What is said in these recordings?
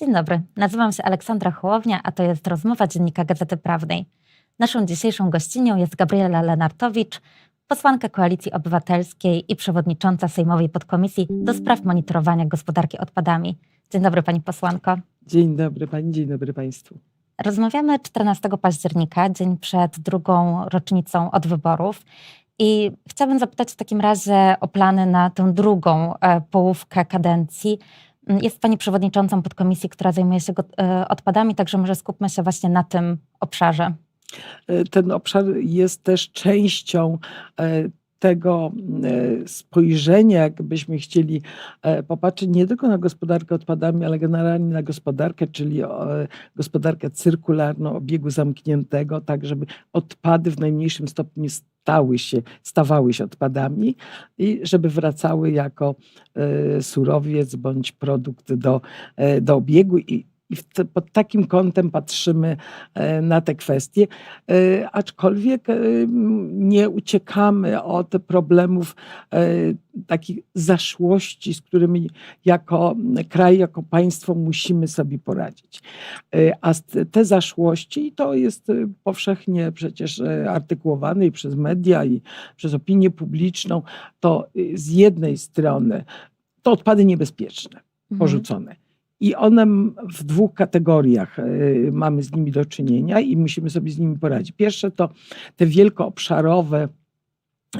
Dzień dobry, nazywam się Aleksandra Hołownia, a to jest rozmowa Dziennika Gazety Prawnej. Naszą dzisiejszą gościnią jest Gabriela Lenartowicz, posłanka Koalicji Obywatelskiej i przewodnicząca Sejmowej Podkomisji do spraw monitorowania gospodarki odpadami. Dzień dobry pani posłanko. Dzień dobry pani, dzień dobry państwu. Rozmawiamy 14 października, dzień przed drugą rocznicą od wyborów. I chciałabym zapytać w takim razie o plany na tę drugą e, połówkę kadencji. Mm, Jest Pani przewodniczącą podkomisji, która zajmuje się e, odpadami, także może skupmy się właśnie na tym obszarze. E, Ten obszar jest też częścią e, tego e, spojrzenia, jakbyśmy chcieli e, popatrzeć nie tylko na gospodarkę odpadami, ale generalnie na gospodarkę, czyli gospodarkę cyrkularną, obiegu zamkniętego, tak żeby odpady w najmniejszym stopniu stały się, stawały się odpadami i żeby wracały jako e, surowiec bądź produkt do, do obiegu. I i te, pod takim kątem patrzymy e, na te kwestie, E, aczkolwiek e, nie uciekamy od problemów takich zaszłości, z którymi jako kraj, jako państwo musimy sobie poradzić. A te zaszłości, i to jest powszechnie przecież artykułowane i przez media, i przez opinię publiczną, to z jednej strony to odpady niebezpieczne Mhm. porzucone. I one w dwóch kategoriach y, mamy z nimi do czynienia i musimy sobie z nimi poradzić. Pierwsze to te wielkoobszarowe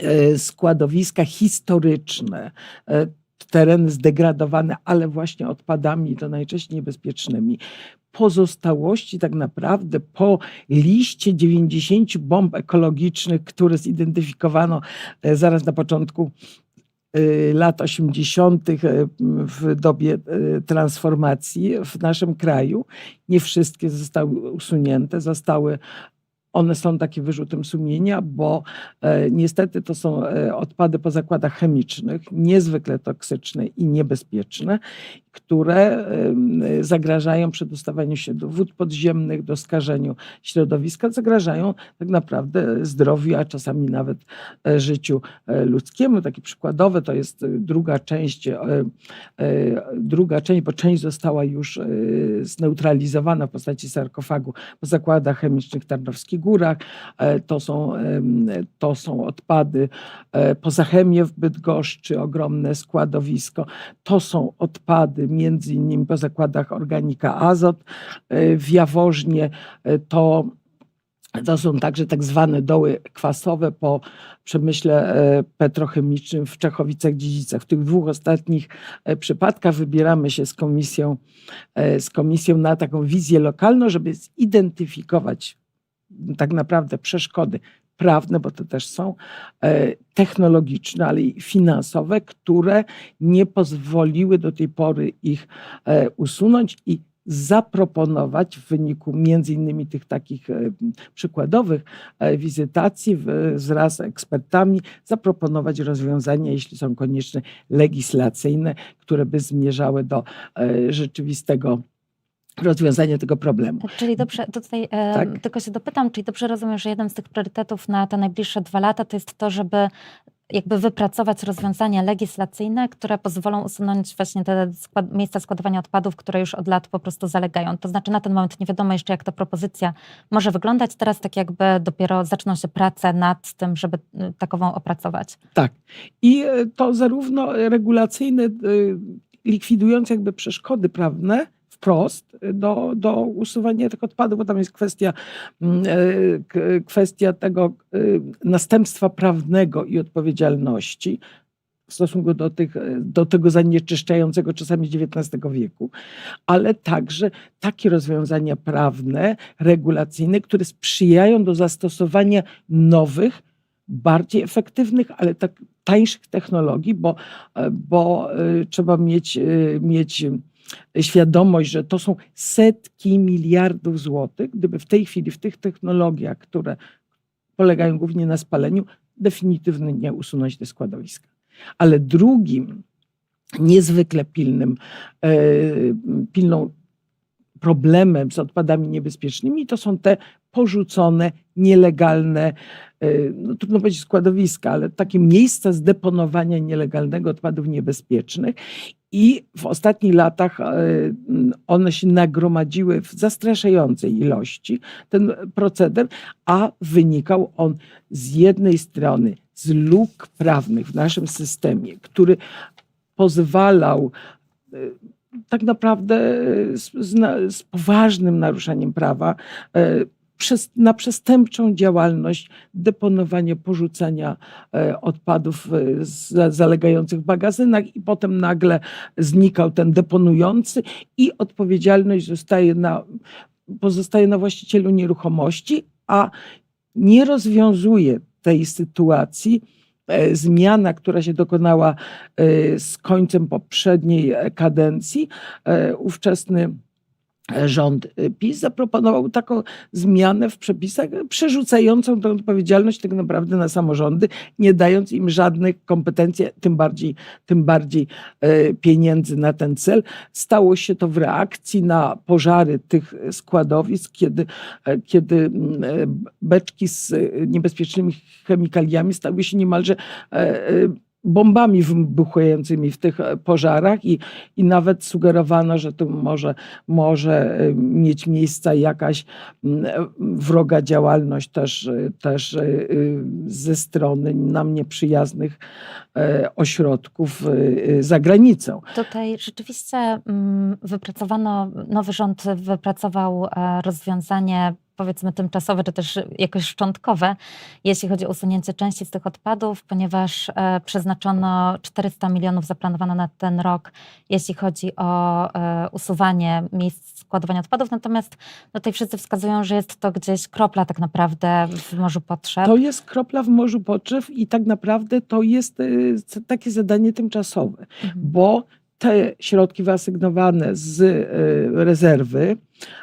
y, składowiska historyczne, y, tereny zdegradowane, ale właśnie odpadami, to najczęściej niebezpiecznymi. Pozostałości tak naprawdę po liście 90 bomb ekologicznych, które zidentyfikowano zaraz na początku lat 80. y, w dobie y, transformacji w naszym kraju. Nie wszystkie zostały usunięte, zostały. One są takie wyrzutem sumienia, bo e, niestety to są e, odpady po zakładach chemicznych, niezwykle toksyczne i niebezpieczne, które zagrażają przedostawaniu się do wód podziemnych, do skażeniu środowiska, zagrażają tak naprawdę zdrowiu, a czasami nawet e, życiu e, ludzkiemu. Takie przykładowe to jest e, druga część, druga część, bo część została już zneutralizowana w postaci sarkofagu po zakładach chemicznych Tarnowskich Górach. To są, to są odpady e, po Zachemie w Bydgoszczy, ogromne składowisko. To są odpady między innymi po zakładach Organika Azot e, w Jaworznie. E, To to są także tak zwane doły kwasowe po przemyśle e, petrochemicznym w Czechowicach-Dziedzicach. W tych dwóch ostatnich przypadkach wybieramy się z komisją, z komisją na taką wizję lokalną, żeby zidentyfikować tak naprawdę przeszkody prawne, bo to też są e, technologiczne, ale i finansowe, które nie pozwoliły do tej pory ich e, usunąć i zaproponować w wyniku między innymi tych takich e, przykładowych wizytacji wraz z ekspertami, zaproponować rozwiązania, jeśli są konieczne, legislacyjne, które by zmierzały do rzeczywistego rozwiązania tego problemu. Czyli dobrze, tutaj Tak. tylko się dopytam, czyli dobrze rozumiem, że jeden z tych priorytetów na te najbliższe dwa lata to jest to, żeby jakby wypracować rozwiązania legislacyjne, które pozwolą usunąć właśnie te skład, miejsca składowania odpadów, które już od lat po prostu zalegają. To znaczy na ten moment nie wiadomo jeszcze, jak ta propozycja może wyglądać. Teraz tak jakby dopiero zaczną się prace nad tym, żeby y, takową opracować. Tak. I e, to zarówno regulacyjne, e, likwidujące jakby przeszkody prawne wprost do, do usuwania tych odpadów, bo tam jest kwestia, mm, e, kwestia tego e, następstwa prawnego i odpowiedzialności w stosunku do, tych, e, do tego zanieczyszczającego czasami XIX wieku, ale także takie rozwiązania prawne, regulacyjne, które sprzyjają do zastosowania nowych, bardziej efektywnych, ale tak tańszych technologii, bo, bo trzeba mieć, mieć świadomość, że to są setki miliardów złotych, gdyby w tej chwili w tych technologiach, które polegają głównie na spaleniu, definitywnie usunąć te składowiska. Ale drugim niezwykle pilnym, e, pilną problemem z odpadami niebezpiecznymi to są te porzucone, nielegalne, e, no trudno powiedzieć składowiska, ale takie miejsca zdeponowania nielegalnego odpadów niebezpiecznych. I w ostatnich latach e, one się nagromadziły w zastraszającej ilości, ten proceder, a wynikał on z jednej strony z luk prawnych w naszym systemie, który pozwalał e, tak naprawdę z, z, z poważnym naruszeniem prawa e, na przestępczą działalność deponowania, porzucania e, odpadów e, za- zalegających w magazynach i potem nagle znikał ten deponujący i odpowiedzialność zostaje na, pozostaje na właścicielu nieruchomości, a nie rozwiązuje tej sytuacji e, zmiana, która się dokonała z końcem poprzedniej kadencji. Ówczesny rząd e, PiS zaproponował taką zmianę w przepisach, przerzucającą tę odpowiedzialność tak naprawdę na samorządy, nie dając im żadnych kompetencji, tym bardziej, tym bardziej e, pieniędzy na ten cel. Stało się to w reakcji na pożary tych składowisk, kiedy, e, kiedy mm, e, beczki z niebezpiecznymi chemikaliami stały się niemalże bombami wybuchającymi w tych e, pożarach i, i nawet sugerowano, że tu może, może e, mieć miejsce jakaś e, wroga działalność też, też ze strony nam nieprzyjaznych ośrodków za granicą. Tutaj rzeczywiście mm, wypracowano, nowy rząd wypracował rozwiązanie powiedzmy tymczasowe, czy też jakoś szczątkowe, jeśli chodzi o usunięcie części z tych odpadów, ponieważ e, przeznaczono 400 milionów zaplanowano na ten rok, jeśli chodzi o e, usuwanie miejsc składowania odpadów. Natomiast no, tutaj wszyscy wskazują, że jest to gdzieś kropla tak naprawdę w morzu potrzeb. To jest kropla w morzu potrzeb i tak naprawdę to jest e, takie zadanie tymczasowe. Mhm. bo te środki wyasygnowane z e, rezerwy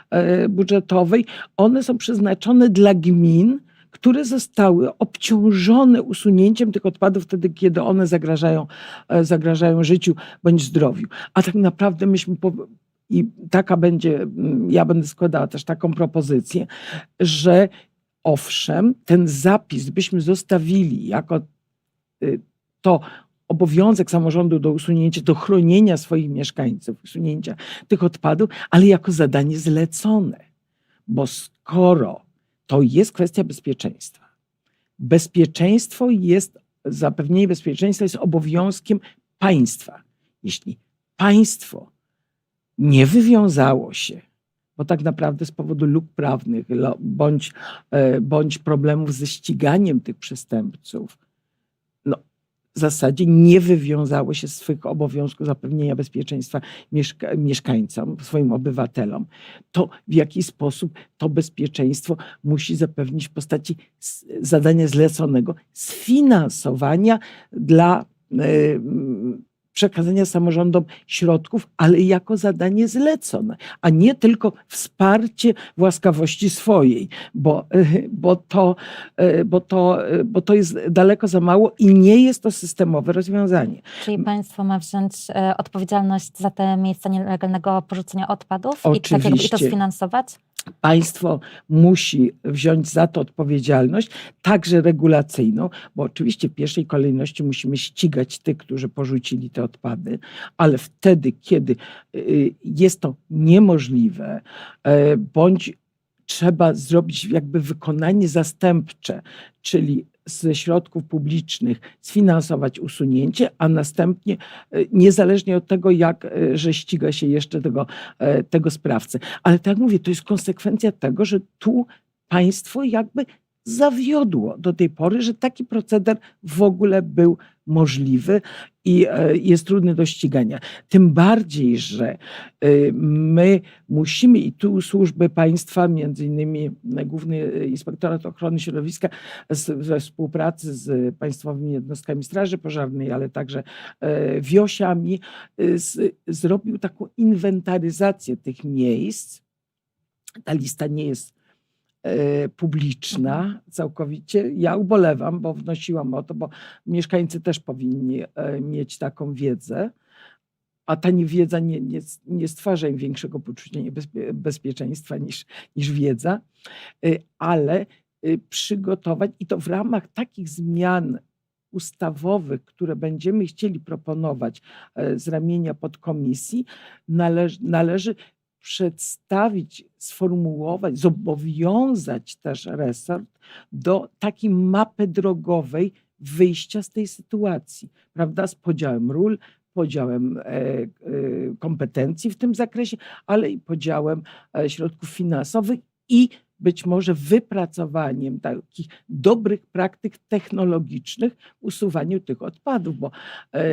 e, budżetowej, one są przeznaczone dla gmin, które zostały obciążone usunięciem tych odpadów wtedy, kiedy one zagrażają, e, zagrażają życiu bądź zdrowiu. A tak naprawdę myśmy po, i taka będzie, mm, ja będę składała też taką propozycję, że owszem, ten zapis byśmy zostawili jako y, to obowiązek samorządu do usunięcia, do chronienia swoich mieszkańców, usunięcia tych odpadów, ale jako zadanie zlecone. Bo skoro to jest kwestia bezpieczeństwa, bezpieczeństwo jest, zapewnienie bezpieczeństwa jest obowiązkiem państwa. Jeśli państwo nie wywiązało się, bo tak naprawdę z powodu luk prawnych bądź, e, bądź problemów ze ściganiem tych przestępców, zasadzie nie wywiązało się z swych obowiązków zapewnienia bezpieczeństwa mieszka mieszkańcom, swoim obywatelom, to w jaki sposób to bezpieczeństwo musi zapewnić w postaci zadania zleconego, sfinansowania dla e, przekazania samorządom środków, ale jako zadanie zlecone, a nie tylko wsparcie w łaskawości swojej, bo, bo, to, e, bo, to, e, bo to jest daleko za mało i nie jest to systemowe rozwiązanie. Czyli państwo ma wziąć e, odpowiedzialność za te miejsca nielegalnego porzucenia odpadów i, tak jakby, i to Oczywiście. sfinansować? Państwo musi wziąć za to odpowiedzialność, także regulacyjną, bo oczywiście w pierwszej kolejności musimy ścigać tych, którzy porzucili te odpady, ale wtedy, kiedy y, jest to niemożliwe, e, bądź trzeba zrobić jakby wykonanie zastępcze, czyli ze środków publicznych sfinansować usunięcie, a następnie e, niezależnie od tego, jak, e, że ściga się jeszcze tego, e, tego sprawcę. Ale tak jak mówię, to jest konsekwencja tego, że tu państwo jakby zawiodło do tej pory, że taki proceder w ogóle był możliwy i e, jest trudny do ścigania. Tym bardziej, że e, my musimy i tu służby państwa, między innymi Główny Inspektorat Ochrony Środowiska we współpracy z państwowymi jednostkami Straży Pożarnej, ale także e, wiosiami, z, zrobił taką inwentaryzację tych miejsc. Ta lista nie jest publiczna całkowicie. Ja ubolewam, bo wnosiłam o to, bo mieszkańcy też powinni e, mieć taką wiedzę, a ta niewiedza nie, nie, nie stwarza im większego poczucia bezpieczeństwa niż, niż wiedza, E, ale e, przygotować i to w ramach takich zmian ustawowych, które będziemy chcieli proponować e, z ramienia podkomisji, należy, należy przedstawić, sformułować, zobowiązać też resort do takiej mapy drogowej wyjścia z tej sytuacji, prawda? Z podziałem ról, podziałem e, e, kompetencji w tym zakresie, ale i podziałem e, środków finansowych i być może wypracowaniem takich dobrych praktyk technologicznych w usuwaniu tych odpadów, bo e,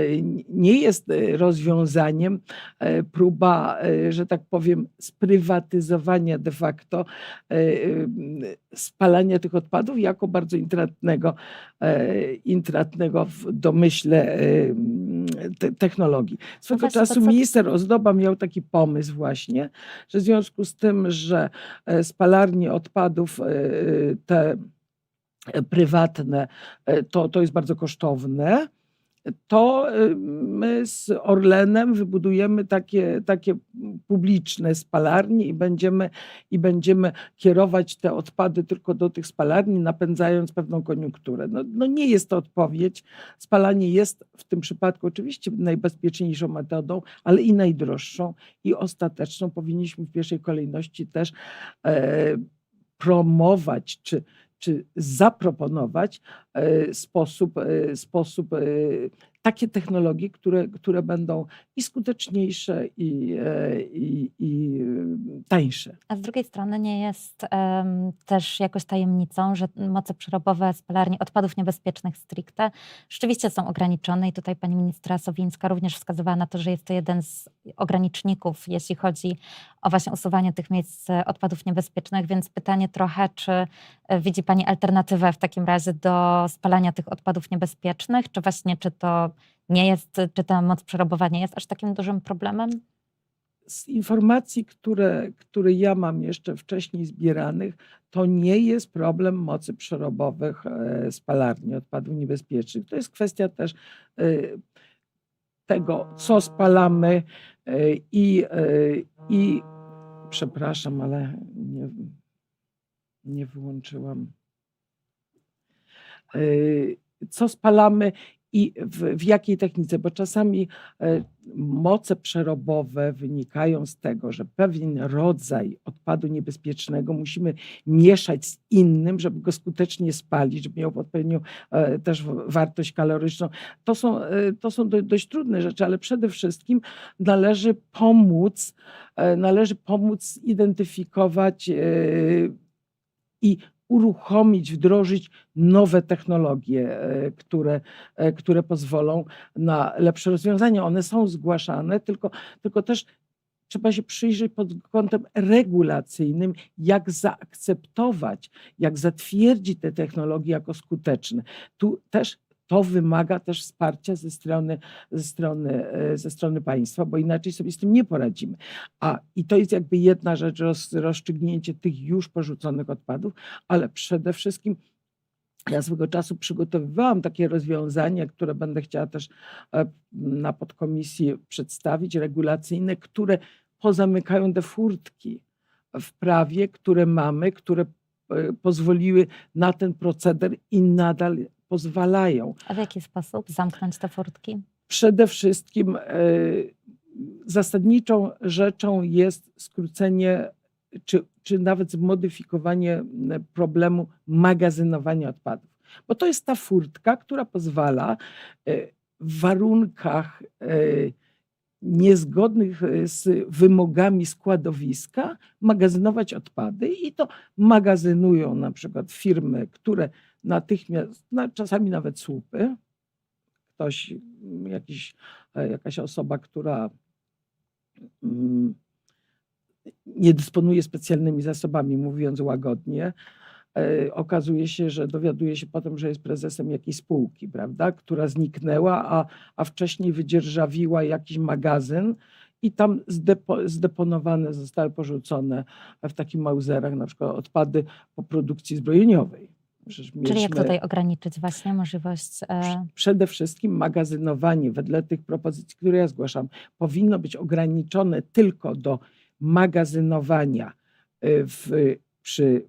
nie jest e, rozwiązaniem e, próba, że tak powiem, sprywatyzowania de facto spalania tych odpadów jako bardzo intratnego, intratnego w domyśle te, technologii. Swego to czasu co- minister Ozdoba miał taki pomysł właśnie, że w związku z tym, że e, spalarnie odpadów e, te e, prywatne, e, to, to jest bardzo kosztowne, to e, my z Orlenem wybudujemy takie, takie publiczne spalarnie i będziemy, i będziemy kierować te odpady tylko do tych spalarni, napędzając pewną koniunkturę. No, no nie jest to odpowiedź. Spalanie jest w tym przypadku oczywiście najbezpieczniejszą metodą, ale i najdroższą i ostateczną. Powinniśmy w pierwszej kolejności też e, promować czy, czy zaproponować sposób, e, sposób e, takie technologie, które, które będą i skuteczniejsze, i, e, i, i e, tańsze. A z drugiej strony nie jest em, też jakoś tajemnicą, że moce przerobowe spalarni odpadów niebezpiecznych stricte rzeczywiście są ograniczone i tutaj pani ministra Sowińska również wskazywała na to, że jest to jeden z ograniczników, jeśli chodzi o właśnie usuwanie tych miejsc e, odpadów niebezpiecznych, więc pytanie trochę, czy e, widzi pani alternatywę w takim razie do spalania tych odpadów niebezpiecznych, czy właśnie czy to nie jest, czy ta moc przerobowa nie jest aż takim dużym problemem? z informacji, które, które ja mam jeszcze wcześniej zbieranych, to nie jest problem mocy przerobowych e, spalarni odpadów niebezpiecznych. To jest kwestia też e, tego, co spalamy e, i, i przepraszam, ale nie, nie wyłączyłam. E, Co spalamy i w, w jakiej technice, bo czasami e, moce przerobowe wynikają z tego, że pewien rodzaj odpadu niebezpiecznego musimy mieszać z innym, żeby go skutecznie spalić, żeby miał odpowiednią e, też wartość kaloryczną. To są, e, to są do, dość trudne rzeczy, ale przede wszystkim należy pomóc, należy pomóc identyfikować e, i uruchomić, wdrożyć nowe technologie, e, które, e, które pozwolą na lepsze rozwiązania. One są zgłaszane, tylko, tylko też trzeba się przyjrzeć pod kątem regulacyjnym, jak zaakceptować, jak zatwierdzić te technologie jako skuteczne. Tu też to wymaga też wsparcia ze strony, ze strony, e, ze strony państwa, bo inaczej sobie z tym nie poradzimy. A i to jest jakby jedna rzecz, roz, rozstrzygnięcie tych już porzuconych odpadów, ale przede wszystkim ja swego czasu przygotowywałam takie rozwiązania, które będę chciała też e, na podkomisji przedstawić, regulacyjne, które pozamykają te furtki w prawie, które mamy, które e, pozwoliły na ten proceder i nadal pozwalają. A w jaki sposób zamknąć te furtki? Przede wszystkim e, zasadniczą rzeczą jest skrócenie czy, czy nawet zmodyfikowanie m, problemu magazynowania odpadów. Bo to jest ta furtka, która pozwala e, w warunkach e, niezgodnych e, z wymogami składowiska magazynować odpady i to magazynują na przykład firmy, które natychmiast, na, czasami nawet słupy, ktoś, m, jakiś, e, jakaś osoba, która mm, nie dysponuje specjalnymi zasobami, mówiąc łagodnie, e, okazuje się, że dowiaduje się potem, że jest prezesem jakiejś spółki, prawda, która zniknęła, a, a wcześniej wydzierżawiła jakiś magazyn i tam zdepo, zdeponowane zostały, porzucone w takich mauzerach, na przykład odpady po produkcji zbrojeniowej. Przecież Czyli jak mieliśmy- tutaj ograniczyć właśnie możliwość... E, Przede wszystkim magazynowanie, wedle tych propozycji, które ja zgłaszam, powinno być ograniczone tylko do magazynowania y, w, przy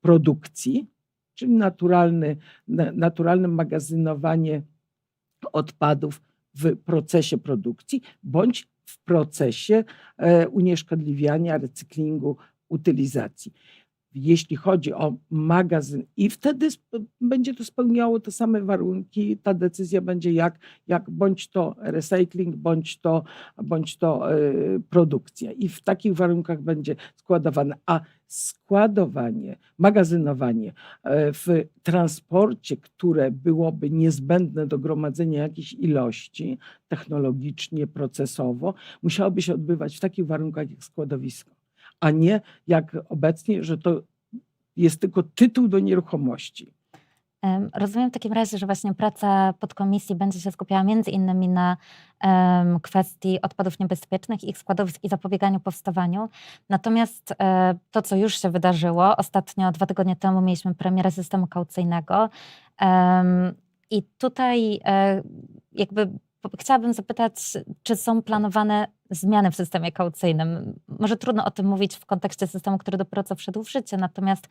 produkcji, czyli naturalny, na- naturalne magazynowanie odpadów w procesie produkcji bądź w procesie e, unieszkodliwiania, recyklingu, utylizacji. Jeśli chodzi o magazyn, i wtedy będzie to spełniało te same warunki, ta decyzja będzie jak, jak bądź to recycling, bądź to, bądź to e, produkcja. I w takich warunkach będzie składowane. A składowanie, magazynowanie e, w transporcie, które byłoby niezbędne do gromadzenia jakiejś ilości technologicznie, procesowo, musiałoby się odbywać w takich warunkach jak składowisko, a nie jak obecnie, że to jest tylko tytuł do nieruchomości. Em, Rozumiem w takim razie, że właśnie praca podkomisji będzie się skupiała między innymi na em, kwestii odpadów niebezpiecznych, ich składowisk i zapobieganiu powstawaniu. Natomiast e, to, co już się wydarzyło, ostatnio dwa tygodnie temu mieliśmy premierę systemu kaucyjnego em, i tutaj e, jakby chciałabym zapytać, czy są planowane zmiany w systemie kaucyjnym? Może trudno o tym mówić w kontekście systemu, który dopiero co wszedł w życie, natomiast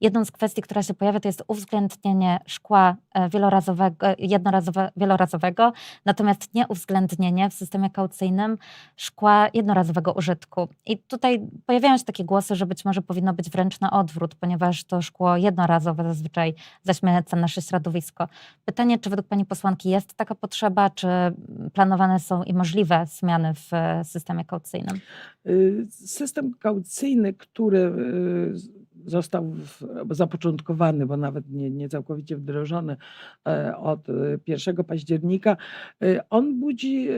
Jedną z kwestii, która się pojawia, to jest uwzględnienie szkła e, wielorazowego, jednorazowe, wielorazowego, natomiast nie uwzględnienie w systemie kaucyjnym szkła jednorazowego użytku. I tutaj pojawiają się takie głosy, że być może powinno być wręcz na odwrót, ponieważ to szkło jednorazowe zazwyczaj zaśmieca nasze środowisko. Pytanie, czy według pani posłanki jest taka potrzeba, czy planowane są i możliwe zmiany w systemie kaucyjnym? Y, System kaucyjny, który y, został zapoczątkowany, bo nawet nie, nie całkowicie wdrożony e, od y, 1 października, y, on budzi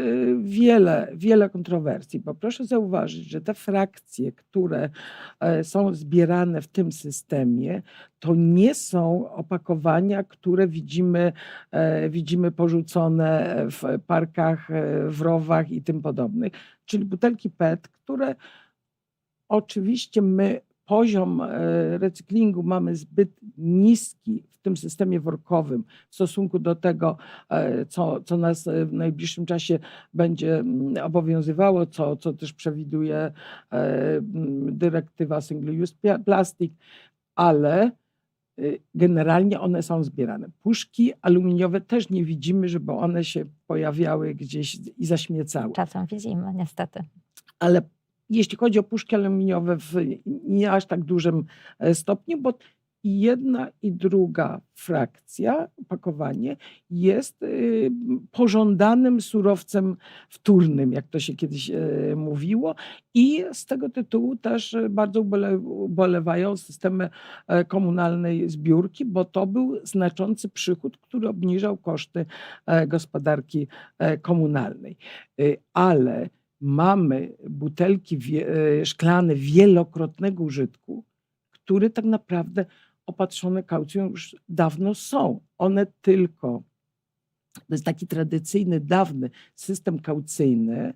wiele, wiele kontrowersji, bo proszę zauważyć, że te frakcje, które e, są zbierane w tym systemie, to nie są opakowania, które widzimy, e, widzimy porzucone w parkach, e, w rowach i tym podobnych, czyli butelki PET, które oczywiście my poziom e, recyklingu mamy zbyt niski w tym systemie workowym w stosunku do tego, e, co, co nas e, w najbliższym czasie będzie mm, obowiązywało, co, co też przewiduje mm, dyrektywa Single Use Pla- Plastic, ale y, generalnie one są zbierane. Puszki aluminiowe też nie widzimy, żeby one się pojawiały gdzieś i zaśmiecały Czasem widzimy, niestety. ale jeśli chodzi o puszki aluminiowe w nie aż tak dużym e, stopniu, bo jedna i druga frakcja, opakowanie jest y, pożądanym surowcem wtórnym, jak to się kiedyś e, mówiło i z tego tytułu też bardzo ubole, ubolewają systemy e, komunalnej zbiórki, bo to był znaczący przychód, który obniżał koszty gospodarki komunalnej. Y, Ale mamy butelki e, szklane wielokrotnego użytku, które tak naprawdę opatrzone kaucją już dawno są. One tylko, to jest taki tradycyjny, dawny system kaucyjny,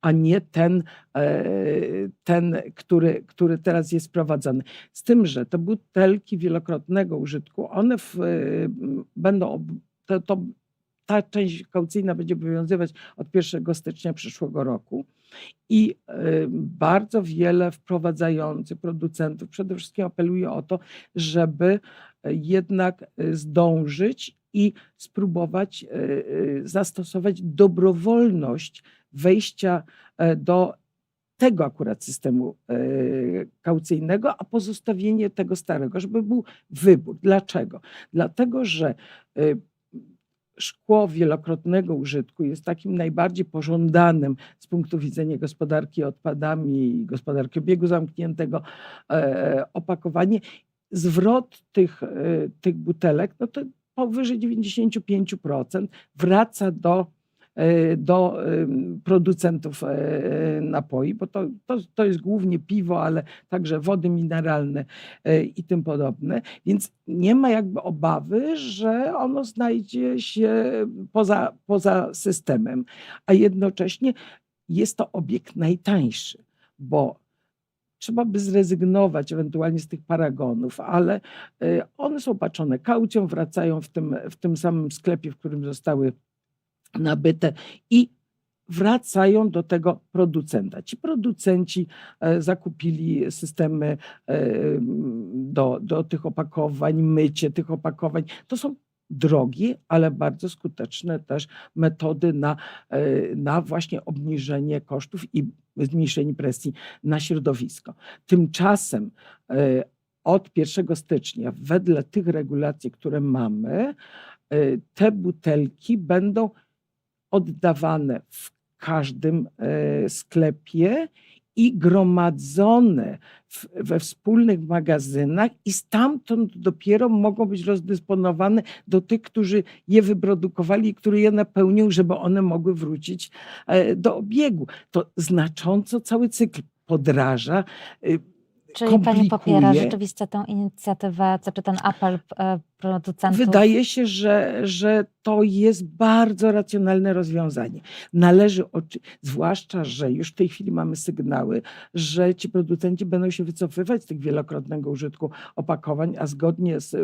a nie ten, e, ten który, który teraz jest prowadzony. Z tym, że te butelki wielokrotnego użytku, one w, e, będą, to, to, ta część kaucyjna będzie obowiązywać od 1 stycznia przyszłego roku. I y, bardzo wiele wprowadzających producentów przede wszystkim apeluje o to, żeby y, jednak y, zdążyć i spróbować zastosować dobrowolność wejścia e, do tego akurat systemu e, kaucyjnego, a pozostawienie tego starego, żeby był wybór. Dlaczego? Dlatego, że szkło wielokrotnego użytku jest takim najbardziej pożądanym z punktu widzenia gospodarki odpadami i gospodarki obiegu zamkniętego e, opakowanie. Zwrot tych, e, tych butelek, no to powyżej 95% wraca do, do em, producentów e, napoi, bo to, to, to jest głównie piwo, ale także wody mineralne e, i tym podobne. Więc nie ma jakby obawy, że ono znajdzie się poza, poza systemem, a jednocześnie jest to obiekt najtańszy, bo trzeba by zrezygnować ewentualnie z tych paragonów, ale one są opatrzone kaucją, wracają w tym, w tym samym sklepie, w którym zostały nabyte i wracają do tego producenta. Ci producenci e, zakupili systemy e, do, do tych opakowań, mycie tych opakowań. To są drogie, ale bardzo skuteczne też metody na, e, na właśnie obniżenie kosztów i zmniejszenie presji na środowisko. Tymczasem od 1 stycznia, wedle tych regulacji, które mamy, te butelki będą oddawane w każdym e, sklepie i gromadzone w, we wspólnych magazynach i stamtąd dopiero mogą być rozdysponowane do tych, którzy je wyprodukowali i którzy je napełnią, żeby one mogły wrócić e, do obiegu. To znacząco cały cykl podraża. y, Czyli pani popiera komplikuje. rzeczywiście tę inicjatywę, czy ten apel e, producentów? Wydaje się, że, że to jest bardzo racjonalne rozwiązanie. Należy, oczy- zwłaszcza, że już w tej chwili mamy sygnały, że ci producenci będą się wycofywać z tych wielokrotnego użytku opakowań, a zgodnie z,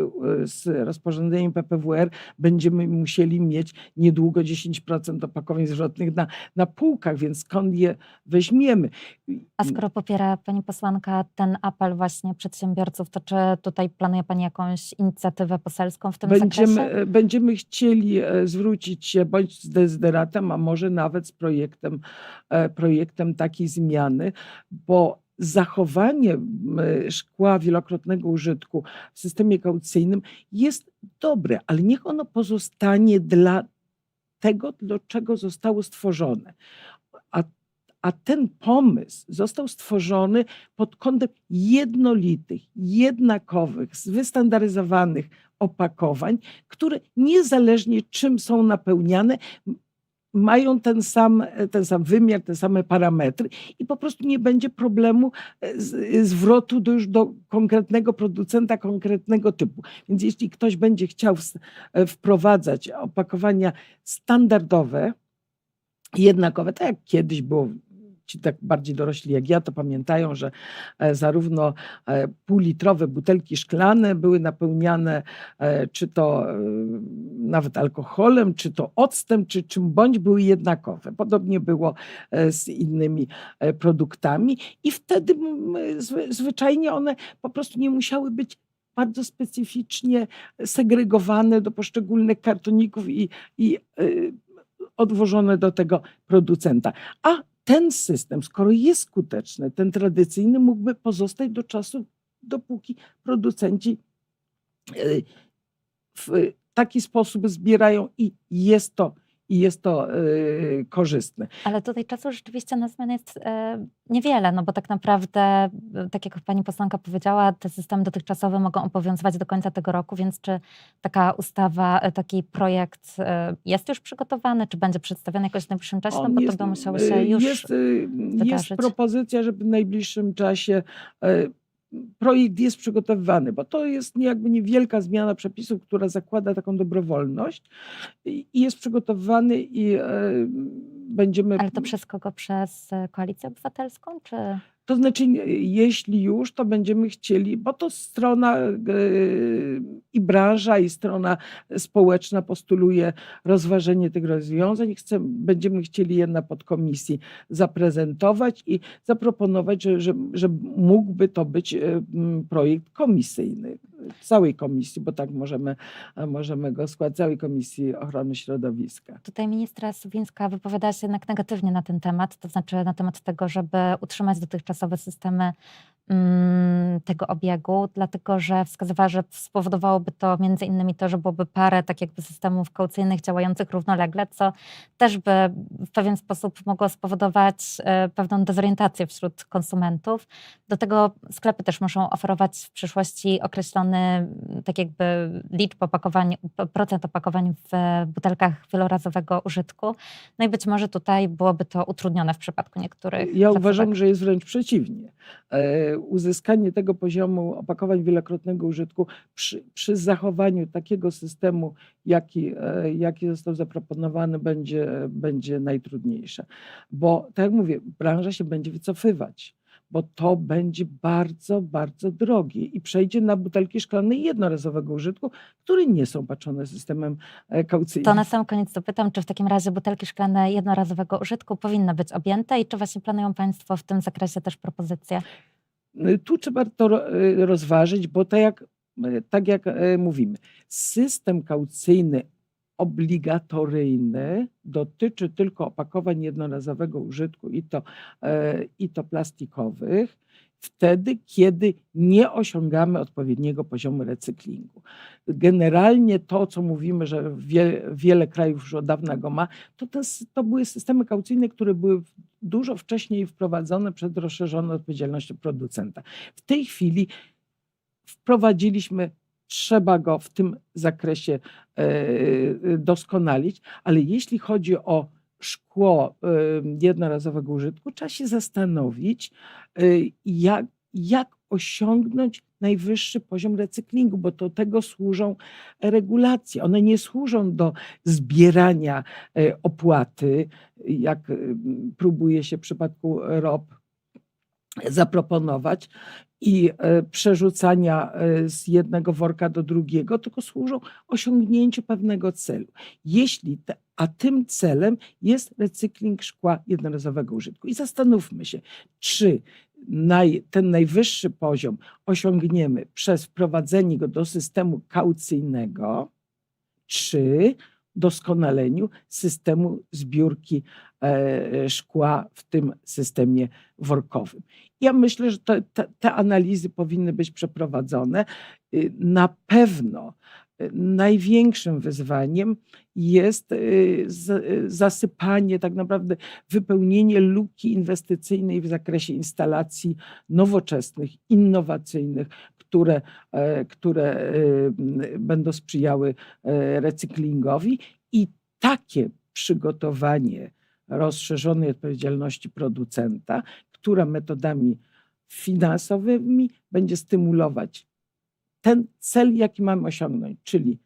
z rozporządzeniem PPWR będziemy musieli mieć niedługo 10% opakowań zwrotnych na, na półkach, więc skąd je weźmiemy? A skoro popiera pani posłanka ten apel właśnie przedsiębiorców, to czy tutaj planuje pani jakąś inicjatywę poselską w tym Będziemy, zakresie? e, będziemy chcieli e, zwrócić się bądź z dezyderatem, a może nawet z projektem, e, projektem takiej zmiany, bo zachowanie szkła wielokrotnego użytku w systemie kaucyjnym jest dobre, ale niech ono pozostanie dla tego, do czego zostało stworzone. A, ten pomysł został stworzony pod kątem jednolitych, jednakowych, wystandaryzowanych opakowań, które niezależnie czym są napełniane, mają ten sam, ten sam wymiar, te same parametry i po prostu nie będzie problemu e, z, zwrotu do, już do konkretnego producenta, konkretnego typu. Więc jeśli ktoś będzie chciał e, wprowadzać opakowania standardowe, jednakowe, tak jak kiedyś było, ci tak bardziej dorośli jak ja, to pamiętają, że e, zarówno e, półlitrowe butelki szklane były napełniane e, czy to nawet alkoholem, czy to octem, czy czym bądź były jednakowe. Podobnie było z innymi produktami i wtedy zwy- zwyczajnie one po prostu nie musiały być bardzo specyficznie segregowane do poszczególnych kartoników i, i odwożone do tego producenta. A ten system, skoro jest skuteczny, ten tradycyjny, mógłby pozostać do czasu, dopóki producenci y, w taki sposób zbierają i jest to, i jest to y, korzystne. Ale tutaj czasu rzeczywiście na zmianę jest e, niewiele, no bo tak naprawdę, e, tak jak pani posłanka powiedziała, te systemy dotychczasowe mogą obowiązywać do końca tego roku, więc czy taka ustawa, e, taki projekt e, jest już przygotowany, czy będzie przedstawiony jakoś w najbliższym czasie? No On bo jest, to by musiało się y, już Jest, y, jest wydarzyć. propozycja, żeby w najbliższym czasie y, projekt jest przygotowywany, bo to jest jakby niewielka zmiana przepisów, która zakłada taką dobrowolność i jest przygotowywany i y, będziemy... Ale to przez kogo? Przez e, Koalicję Obywatelską, czy... To znaczy, jeśli już, to będziemy chcieli, bo to strona e, i branża, i strona społeczna postuluje rozważenie tych rozwiązań. Chcę, będziemy chcieli je na podkomisji zaprezentować i zaproponować, że, że, że mógłby to być e, projekt komisyjny całej komisji, bo tak możemy, możemy go składać, całej Komisji Ochrony Środowiska. Tutaj ministra Suwińska wypowiadała się jednak negatywnie na ten temat, to znaczy na temat tego, żeby utrzymać dotychczasowe systemy tego obiegu, dlatego że wskazywała, że spowodowałoby to między innymi to, że byłoby parę tak jakby systemów kaucyjnych działających równolegle, co też by w pewien sposób mogło spowodować e, pewną dezorientację wśród konsumentów. Do tego sklepy też muszą oferować w przyszłości określony mm, tak jakby liczb opakowań, procent opakowań w e, butelkach wielorazowego użytku. No i być może tutaj byłoby to utrudnione w przypadku niektórych Ja uważam, że jest wręcz przeciwnie. Uzyskanie tego poziomu opakowań wielokrotnego użytku przy, przy zachowaniu takiego systemu, jaki, e, jaki został zaproponowany, będzie, będzie najtrudniejsze. Bo tak jak mówię, branża się będzie wycofywać. bo to będzie bardzo, bardzo drogie i przejdzie na butelki szklane jednorazowego użytku, które nie są patrzone systemem e, kaucyjnym. To na sam koniec dopytam, czy w takim razie butelki szklane jednorazowego użytku powinny być objęte i czy właśnie planują Państwo w tym zakresie też propozycje? Y, Tu trzeba to y, rozważyć, bo tak jak, y, tak jak mówimy, system kaucyjny obligatoryjny dotyczy tylko opakowań jednorazowego użytku i to, e, i to plastikowych, wtedy, kiedy nie osiągamy odpowiedniego poziomu recyklingu. Generalnie to, co mówimy, że wie, wiele krajów już od dawna go ma, to, to były systemy kaucyjne, które były dużo wcześniej wprowadzone przed rozszerzoną odpowiedzialnością producenta. W tej chwili wprowadziliśmy, trzeba go w tym zakresie e, doskonalić, ale jeśli chodzi o szkło e, jednorazowego użytku, trzeba się zastanowić, e, jak, jak osiągnąć najwyższy poziom recyklingu, bo do tego służą regulacje. One nie służą do zbierania e, opłaty, jak e, próbuje się w przypadku ROP zaproponować i e, przerzucania e, z jednego worka do drugiego, tylko służą osiągnięciu pewnego celu. Jeśli te, a tym celem jest recykling szkła jednorazowego użytku. I zastanówmy się, czy naj, ten najwyższy poziom osiągniemy przez wprowadzenie go do systemu kaucyjnego, czy doskonaleniu systemu zbiórki e, szkła w tym systemie workowym. Ja myślę, że te, te, te analizy powinny być przeprowadzone. Y, Na pewno największym wyzwaniem jest y, y, zasypanie, tak naprawdę wypełnienie luki inwestycyjnej w zakresie instalacji nowoczesnych, innowacyjnych, które, e, które y, będą sprzyjały e, recyklingowi. I takie przygotowanie rozszerzonej odpowiedzialności producenta, która metodami finansowymi będzie stymulować ten cel, jaki mamy osiągnąć, czyli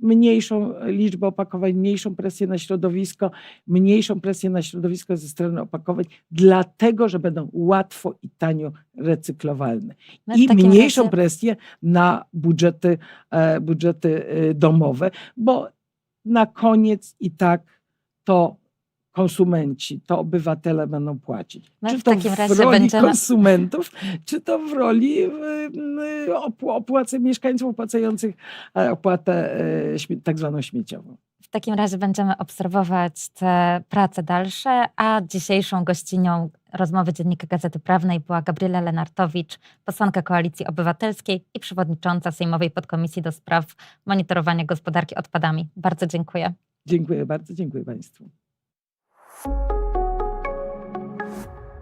mniejszą liczbę opakowań, mniejszą presję na środowisko, mniejszą presję na środowisko ze strony opakowań, dlatego, że będą łatwo i tanio recyklowalne. W i mniejszą razie- presję na budżety, e, budżety e, domowe, bo na koniec i tak to konsumenci, to obywatele będą płacić. My czy w to takim w razie roli będziemy- konsumentów, czy to w roli m, opł- opłacy mieszkańców opłacających e, opłatę e, tak zwaną śmieciową. W takim razie będziemy obserwować te prace dalsze, a dzisiejszą gościnią rozmowy Dziennika Gazety Prawnej była Gabriela Lenartowicz, posłanka Koalicji Obywatelskiej i przewodnicząca Sejmowej Podkomisji do spraw monitorowania gospodarki odpadami. Bardzo dziękuję. Dziękuję bardzo, dziękuję Państwu. you